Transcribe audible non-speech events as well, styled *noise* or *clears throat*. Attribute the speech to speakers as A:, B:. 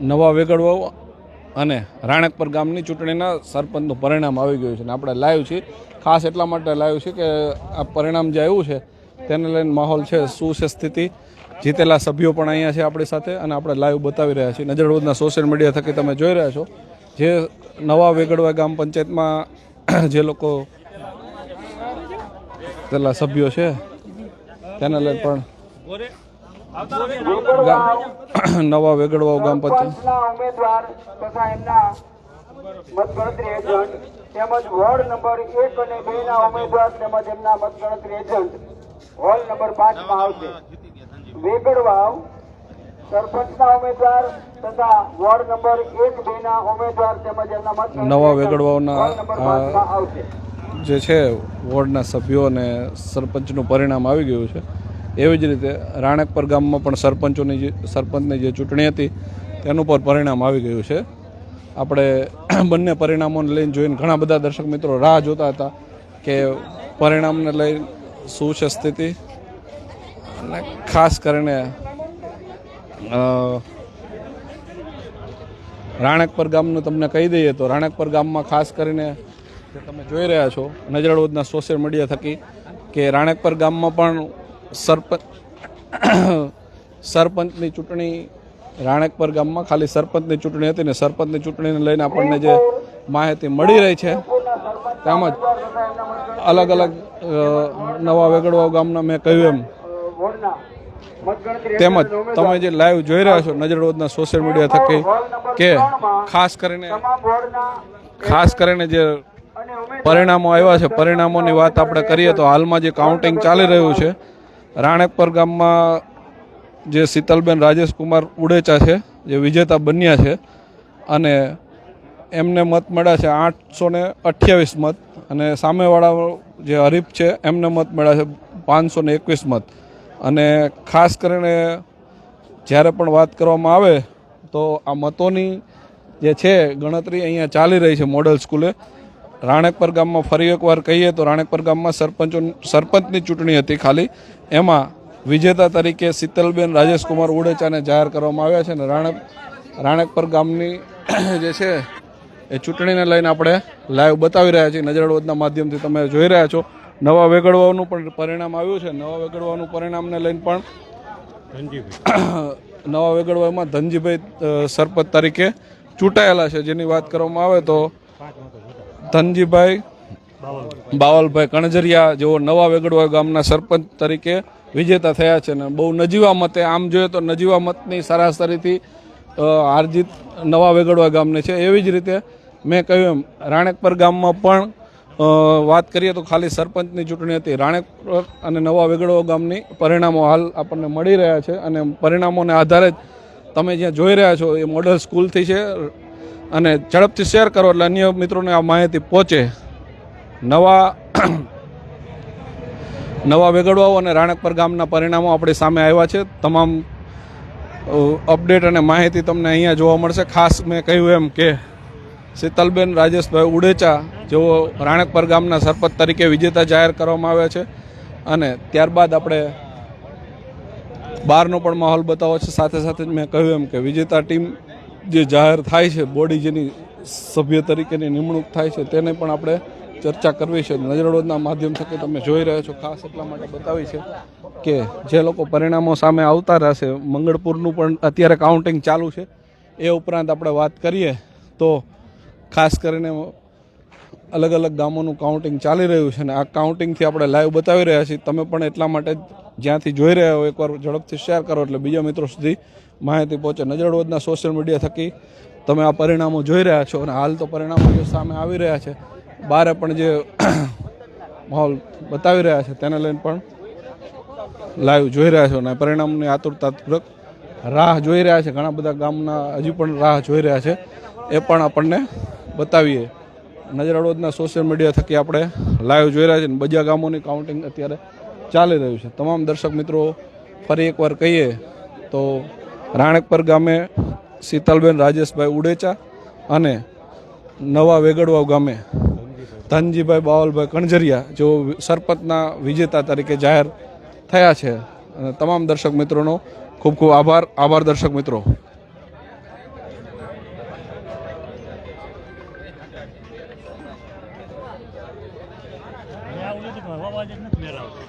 A: નવા વેગડવાઓ અને રાણકપર ગામની ચૂંટણીના સરપંચનું પરિણામ આવી ગયું છે અને આપણે લાઈવ છીએ. ખાસ એટલા માટે લાઈવ છે કે આ પરિણામ જે આવ્યું છે, તેને લઈને માહોલ છે, શું છે સ્થિતિ? જીતેલા સભ્યો પણ અહીંયા છે આપણી સાથે અને આપણે લાઈવ બતાવી રહ્યા છીએ. નજર રોજના સોશિયલ મીડિયા થકી તમે જોઈ રહ્યા છો જે નવા વેગડવા ગામ પંચાયતમાં *clears throat* જે લોકો પેલા સભ્યો છે, તેને લઈને પણ નવા વેગડવાઓ ગામ પંચાયત
B: ઉમેદવાર તથા એમના મતગણતરી એજન્ટ તેમજ વોર્ડ નંબર એક અને બે ના ઉમેદવાર તેમજ એમના મતગણતરી એજન્ટ હોલ નંબર પાંચમાં આવશે. વેગડવાવ સરપંચના ઉમેદવાર તથા વોર્ડ નંબર એક બે ના ઉમેદવાર તેમજ એમના મત
A: નવા
B: વેગડવાઓના
A: જે છે વોર્ડના સભ્યો અને સરપંચનું પરિણામ આવી ગયું છે. એવી જ રીતે રાણકપર ગામમાં પણ સરપંચોની જે સરપંચની જે ચૂંટણી હતી, તેનું પણ પરિણામ આવી ગયું છે. આપણે *clears throat* બંને પરિણામોને લઈને જોઈને ઘણા બધા દર્શક મિત્રો રાહ જોતા હતા કે પરિણામને લઈ શું છે સ્થિતિ? અને ખાસ કરીને રાણકપર ગામનું તમને કહી દઈએ તો રાણકપર ગામમાં ખાસ કરીને તમે જોઈ રહ્યા છો નજરડોદના સોશિયલ મીડિયા થકી, કે રાણકપર ગામમાં પણ સરપંચ સરપંચની ચૂંટણી રાણકપર ગામમાં ખાલી સરપંચની ચૂંટણી હતી ને સરપંચની ચૂંટણીને લઈને આપણને જે માહિતી મળી રહી છે તેમજ અલગ અલગ નવા વેગડવાવ ગામના મેં કહ્યું એમ. તેમજ તમે જે લાઈવ જોઈ રહ્યા છો નજરરોજના સોશિયલ મીડિયા થકી કે ખાસ કરીને ખાસ કરીને જે પરિણામો આવ્યા છે, પરિણામોની વાત આપણે કરીએ તો હાલમાં જે કાઉન્ટિંગ ચાલી રહ્યું છે રાણકપર ગામમાં જે શીતલબેન રાજેશકુમાર ઉડેચા છે, જે વિજેતા બન્યા છે અને એમને મત મળ્યા છે આઠસો ને અઠ્યાવીસ મત અને સામેવાળા જે હરીફ છે, એમને મત મળ્યા છે પાંચસો ને એકવીસ મત. અને ખાસ કરીને જ્યારે પણ વાત કરવામાં આવે તો આ મતોની જે છે ગણતરી અહીંયા ચાલી રહી છે મોડલ સ્કૂલે. રાણકપર ગામમાં ફરી એકવાર કહીએ તો રાણકપર ગામમાં સરપંચો સરપંચની ચૂંટણી હતી ખાલી. એમાં વિજેતા તરીકે શીતલબેન રાજેશકુમાર ઉડેચાને જાહેર કરવામાં આવ્યા છે અને રાણક રાણકપર ગામની *clears throat* જે છે, એ ચૂંટણીને લઈને આપણે લાઈવ બતાવી રહ્યા છીએ. નજરવદના માધ્યમથી તમે જોઈ રહ્યા છો. નવા વેગડવાનું પણ પરિણામ આવ્યું છે. નવા વેગડવાનું પરિણામને લઈને પણ *clears throat* નવા વેગડવામાં ધનજીભાઈ સરપંચ તરીકે ચૂંટાયેલા છે. જેની વાત કરવામાં આવે તો ધનજીભાઈ બાવલભાઈ કણજરિયા જેઓ નવા વેગડવા ગામના સરપંચ તરીકે વિજેતા થયા છે ને બહુ નજીવા મતે, આમ જોઈએ તો નજીવા મતની સરાસરીથી હારજીત નવા વેગડવા ગામને છે. એવી જ રીતે મેં કહ્યું એમ, રાણેકપર ગામમાં પણ વાત કરીએ તો ખાલી સરપંચની ચૂંટણી હતી. રાણેકપર અને નવા વેગડવા ગામની પરિણામો હાલ આપણને મળી રહ્યા છે અને પરિણામોને આધારે જ તમે જ્યાં જોઈ રહ્યા છો, એ મોડલ સ્કૂલથી છે. અને ઝડપથી શેર કરો એટલે અન્ય મિત્રોને આ માહિતી પહોંચે. નવા *clears throat* નવા વેગડવાઓ અને રાણકપર ગામના પરિણામો આપણી સામે આવ્યા છે. તમામ અપડેટ અને માહિતી તમને અહીંયા જોવા મળશે. ખાસ મેં કહ્યું એમ કે શીતલબેન, રાજેશભાઈ ઉડેચા જેઓ રાણકપર ગામના સરપંચ તરીકે વિજેતા જાહેર કરવામાં આવ્યા છે અને ત્યારબાદ આપણે બહારનો પણ માહોલ બતાવો છે. સાથે સાથે જ મેં કહ્યું એમ કે વિજેતા ટીમ જે જાહેર થાય છે, બોડી જેની સભ્ય તરીકેની નિમણૂક થાય છે, તેને પણ આપણે ચર્ચા કરવી છે. નજરડોદના માધ્યમ થકી તમે જોઈ રહ્યા છો, ખાસ એટલા માટે બતાવી છે કે જે લોકો પરિણામો સામે આવતા રહેશે, મંગળપુરનું પણ અત્યારે કાઉન્ટિંગ ચાલુ છે. એ ઉપરાંત આપણે વાત કરીએ તો ખાસ કરીને અલગ અલગ ગામોનું કાઉન્ટિંગ ચાલી રહ્યું છે અને આ કાઉન્ટિંગથી આપણે લાઈવ બતાવી રહ્યા છીએ. તમે પણ એટલા માટે જ્યાંથી જોઈ રહ્યા હો, એકવાર ઝડપથી શેર કરો એટલે બીજા મિત્રો સુધી માહિતી પહોંચે. નજરડોદના સોશિયલ મીડિયા થકી તમે આ પરિણામો જોઈ રહ્યા છો અને હાલ તો પરિણામો જે સામે આવી રહ્યા છે, બારે પણ જે *coughs* માહોલ બતાવી રહ્યા છે, તેને લઈને પણ લાઈવ જોઈ રહ્યા છો અને પરિણામની આતુરતાપૂર્વક રાહ જોઈ રહ્યા છે. ઘણા બધા ગામના હજી પણ રાહ જોઈ રહ્યા છે. એ પણ આપણને બતાવીએ. નજરડોદના સોશિયલ મીડિયા થકી આપણે લાઈવ જોઈ રહ્યા છે અને બધા ગામોની કાઉન્ટિંગ અત્યારે ચાલી રહ્યું છે. તમામ દર્શક મિત્રો, ફરી એકવાર કહીએ તો રાણકપર ગામે શીતલબેન રાજેશભાઈ ઉડેચા અને નવા વેગડવાવ ગામે ધનજીભાઈ બાવલભાઈ કણજરિયા જેઓ સરપંચના વિજેતા તરીકે જાહેર થયા છે. અને તમામ દર્શક મિત્રોનો ખૂબ ખૂબ આભાર. આભાર દર્શક મિત્રો.
C: અવાજ જ નથી મેળ આવતો